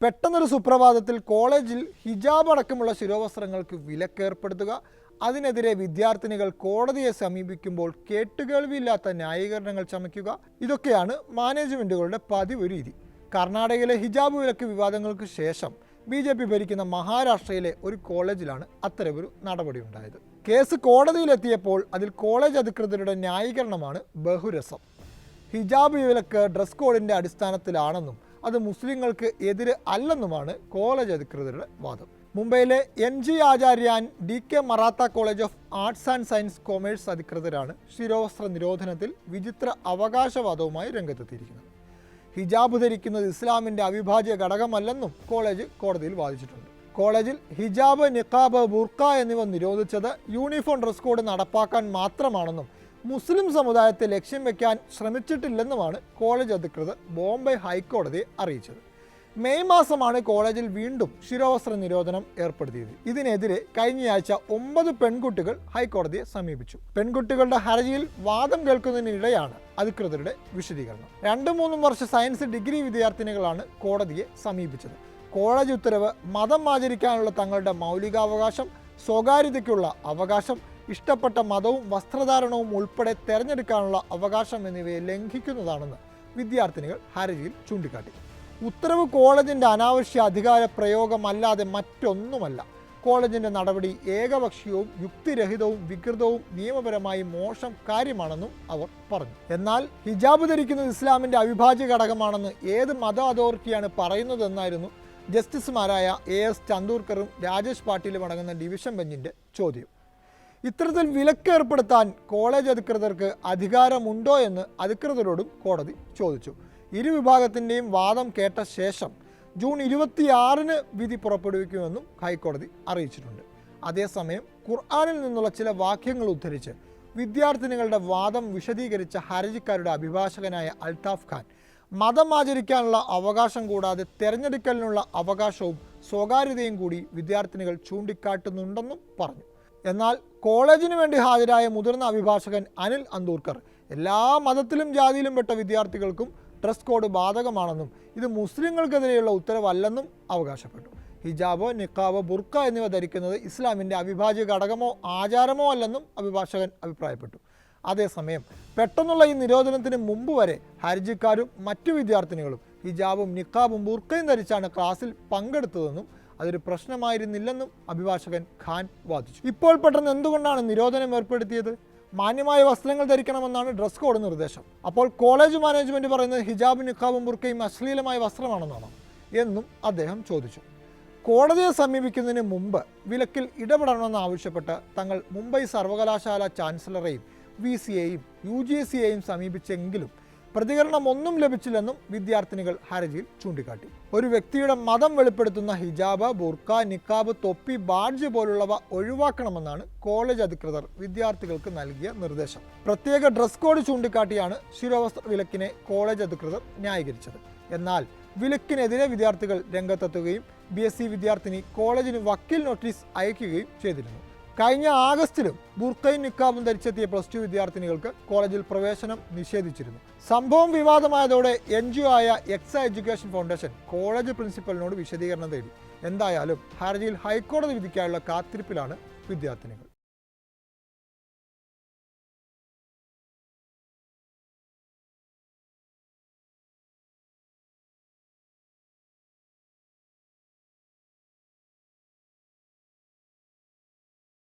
പെട്ടെന്നൊരു സുപ്രഭാതത്തിൽ കോളേജിൽ ഹിജാബ് അടക്കമുള്ള ശിരോവസ്ത്രങ്ങൾക്ക് വിലക്കേർപ്പെടുത്തുക അതിനെതിരെ വിദ്യാർത്ഥിനികൾ കോടതിയെ സമീപിക്കുമ്പോൾ കേട്ടുകേൾവിയില്ലാത്ത ന്യായീകരണങ്ങൾ ചമയ്ക്കുക ഇതൊക്കെയാണ് മാനേജ്മെന്റുകളുടെ പതിവ് രീതി. കർണാടകയിലെ ഹിജാബ് വിലക്ക് വിവാദങ്ങൾക്ക് ശേഷം ബി ജെ പി ഭരിക്കുന്ന മഹാരാഷ്ട്രയിലെ ഒരു കോളേജിലാണ് അത്തരമൊരു നടപടി ഉണ്ടായത് കേസ് കോടതിയിലെത്തിയപ്പോൾ അതിൽ കോളേജ് അധികൃതരുടെ ന്യായീകരണമാണ് ബഹുരസം. ഹിജാബ് വിലക്ക് ഡ്രസ് കോഡിന്റെ അടിസ്ഥാനത്തിലാണെന്നും അത് മുസ്ലിങ്ങൾക്ക് എതിരെ അല്ലെന്നുമാണ് കോളേജ് അധികൃതരുടെ വാദം. മുംബൈയിലെ N G ആചാര്യാൻ D K Marathe college of arts and science commerce അധികൃതരാണ് ശിരോവസ്ത്ര നിരോധനത്തിൽ വിചിത്ര അവകാശവാദവുമായി രംഗത്തെത്തിയിരിക്കുന്നത്. ഹിജാബ് ധരിക്കുന്നത് ഇസ്ലാമിന്റെ അവിഭാജ്യ ഘടകമല്ലെന്നും കോളേജ് കോടതിയിൽ വാദിച്ചിട്ടുണ്ട്. കോളേജിൽ ഹിജാബ് നിഖാബ് ബുർഖ എന്നിവ നിരോധിച്ചത് യൂണിഫോം ഡ്രസ് കോഡ് നടപ്പാക്കാൻ മാത്രമാണെന്നും മുസ്ലിം സമുദായത്തെ ലക്ഷ്യം വയ്ക്കാൻ ശ്രമിച്ചിട്ടില്ലെന്നുമാണ് കോളേജ് അധികൃതർ ബോംബെ ഹൈക്കോടതിയെ അറിയിച്ചത്. മെയ് മാസമാണ് കോളേജിൽ വീണ്ടും ശിരോവസ്ത്ര നിരോധനം ഏർപ്പെടുത്തിയത്. ഇതിനെതിരെ കഴിഞ്ഞയാഴ്ച ഒമ്പത് പെൺകുട്ടികൾ ഹൈക്കോടതിയെ സമീപിച്ചു. പെൺകുട്ടികളുടെ ഹർജിയിൽ വാദം കേൾക്കുന്നതിനിടെയാണ് അധികൃതരുടെ വിശദീകരണം. രണ്ടു മൂന്നും വർഷ സയൻസ് ഡിഗ്രി വിദ്യാർത്ഥിനികളാണ് കോടതിയെ സമീപിച്ചത്. കോളേജ് ഉത്തരവ് മതം ആചരിക്കാനുള്ള തങ്ങളുടെ മൗലികാവകാശം സ്വകാര്യതയ്ക്കുള്ള അവകാശം ഇഷ്ടപ്പെട്ട മതവും വസ്ത്രധാരണവും ഉൾപ്പെടെ തെരഞ്ഞെടുക്കാനുള്ള അവകാശം എന്നിവയെ ലംഘിക്കുന്നതാണെന്ന് വിദ്യാർത്ഥിനികൾ ഹർജിയിൽ ചൂണ്ടിക്കാട്ടി. ഉത്തരവ് കോളേജിന്റെ അനാവശ്യ അധികാര പ്രയോഗമല്ലാതെ മറ്റൊന്നുമല്ല. കോളേജിന്റെ നടപടി ഏകപക്ഷീയവും യുക്തിരഹിതവും വികൃതവും നിയമപരമായി മോശം കാര്യമാണെന്നും അവർ പറഞ്ഞു. എന്നാൽ ഹിജാബ് ധരിക്കുന്നത് ഇസ്ലാമിന്റെ അവിഭാജ്യ ഘടകമാണെന്ന് ഏത് മത അതോറിറ്റിയാണ് പറയുന്നതെന്നായിരുന്നു ജസ്റ്റിസുമാരായ എ എസ് ചന്ദൂർക്കറും രാജേഷ് പാട്ടീലും അടങ്ങുന്ന ഡിവിഷൻ ബെഞ്ചിന്റെ ചോദ്യം. ഇത്തരത്തിൽ വിലക്ക് ഏർപ്പെടുത്താൻ കോളേജ് അധികൃതർക്ക് അധികാരമുണ്ടോ എന്ന് അധികൃതരോടും കോടതി ചോദിച്ചു. ഇരു വിഭാഗത്തിന്റെയും വാദം കേട്ട ശേഷം ജൂൺ ഇരുപത്തിയാറിന് വിധി പുറപ്പെടുവിക്കുമെന്നും ഹൈക്കോടതി അറിയിച്ചിട്ടുണ്ട്. അതേസമയം ഖുർആാനിൽ നിന്നുള്ള ചില വാക്യങ്ങൾ ഉദ്ധരിച്ച് വിദ്യാർത്ഥിനികളുടെ വാദം വിശദീകരിച്ച ഹർജിക്കാരുടെ അഭിഭാഷകനായ അൽതാഫ് ഖാൻ മതം ആചരിക്കാനുള്ള അവകാശം കൂടാതെ തെരഞ്ഞെടുക്കലിനുള്ള അവകാശവും സ്വകാര്യതയും കൂടി വിദ്യാർത്ഥിനികൾ ചൂണ്ടിക്കാട്ടുന്നുണ്ടെന്നും പറഞ്ഞു. എന്നാൽ കോളേജിന് വേണ്ടി ഹാജരായ മുതിർന്ന അഭിഭാഷകൻ അനിൽ അന്തൂർക്കർ എല്ലാ മതത്തിലും ജാതിയിലും പെട്ട വിദ്യാർത്ഥികൾക്കും ഡ്രസ് കോഡ് ബാധകമാണെന്നും ഇത് മുസ്ലിങ്ങൾക്കെതിരെയുള്ള ഉത്തരവല്ലെന്നും അവകാശപ്പെട്ടു. ഹിജാബോ നിക്കാബ് ബുർക്ക എന്നിവ ധരിക്കുന്നത് ഇസ്ലാമിന്റെ അവിഭാജ്യ ഘടകമോ ആചാരമോ അല്ലെന്നും അഭിഭാഷകൻ അഭിപ്രായപ്പെട്ടു. അതേസമയം പെട്ടെന്നുള്ള ഈ നിരോധനത്തിന് മുമ്പ് വരെ ഹർജിക്കാരും മറ്റു വിദ്യാർത്ഥിനികളും ഹിജാബും നിക്കാബും ബുർക്കയും ധരിച്ചാണ് ക്ലാസ്സിൽ പങ്കെടുത്തതെന്നും അതൊരു പ്രശ്നമായിരുന്നില്ലെന്നും അഭിഭാഷകൻ ഖാൻ വാദിച്ചു. ഇപ്പോൾ പെട്ടെന്ന് എന്തുകൊണ്ടാണ് നിരോധനം ഏർപ്പെടുത്തിയത്? മാന്യമായ വസ്ത്രങ്ങൾ ധരിക്കണമെന്നാണ് ഡ്രസ് കോഡ് നിർദ്ദേശം. അപ്പോൾ കോളേജ് മാനേജ്മെന്റ് പറയുന്നത് ഹിജാബും നിക്കാബും ബുർക്കയും അശ്ലീലമായ വസ്ത്രമാണെന്നാണോ? എന്നും അദ്ദേഹം ചോദിച്ചു. കോടതിയെ സമീപിക്കുന്നതിന് മുമ്പ് വിലക്കിൽ ഇടപെടണമെന്ന് ആവശ്യപ്പെട്ട് തങ്ങൾ മുംബൈ സർവകലാശാല ചാൻസലറേയും വി സിയെയും യു ജി സിയെയും സമീപിച്ചെങ്കിലും പ്രതികരണം ഒന്നും ലഭിച്ചില്ലെന്നും വിദ്യാർത്ഥിനികൾ ഹർജിയിൽ ചൂണ്ടിക്കാട്ടി. ഒരു വ്യക്തിയുടെ മതം വെളിപ്പെടുത്തുന്ന ഹിജാബ് ബുർക്ക നിക്കാബ് തൊപ്പി ബാഡ്ജ് പോലുള്ളവ ഒഴിവാക്കണമെന്നാണ് കോളേജ് അധികൃതർ വിദ്യാർത്ഥികൾക്ക് നൽകിയ നിർദ്ദേശം. പ്രത്യേക ഡ്രസ് കോഡ് ചൂണ്ടിക്കാട്ടിയാണ് ശിരോവസ്ത്ര വിലക്കിനെ കോളേജ് അധികൃതർ ന്യായീകരിച്ചത്. എന്നാൽ വിലക്കിനെതിരെ വിദ്യാർത്ഥികൾ രംഗത്തെത്തുകയും ബി എസ് സി വിദ്യാർത്ഥിനി കോളേജിന് വക്കീൽ നോട്ടീസ് അയക്കുകയും ചെയ്തിരുന്നു. കഴിഞ്ഞ ആഗസ്റ്റിലും ബുർക്കയും നിക്കാബും ധരിച്ചെത്തിയ പ്ലസ് ടു വിദ്യാർത്ഥിനികൾക്ക് കോളേജിൽ പ്രവേശനം നിഷേധിച്ചിരുന്നു. സംഭവം വിവാദമായതോടെ എൻ ജി ഒ ആയ എക്സ എഡ്യൂക്കേഷൻ ഫൗണ്ടേഷൻ കോളേജ് പ്രിൻസിപ്പലിനോട് വിശദീകരണം തേടി. എന്തായാലും ഹർജിയിൽ ഹൈക്കോടതി വിധിക്കായുള്ള കാത്തിരിപ്പിലാണ് വിദ്യാർത്ഥിനികൾ.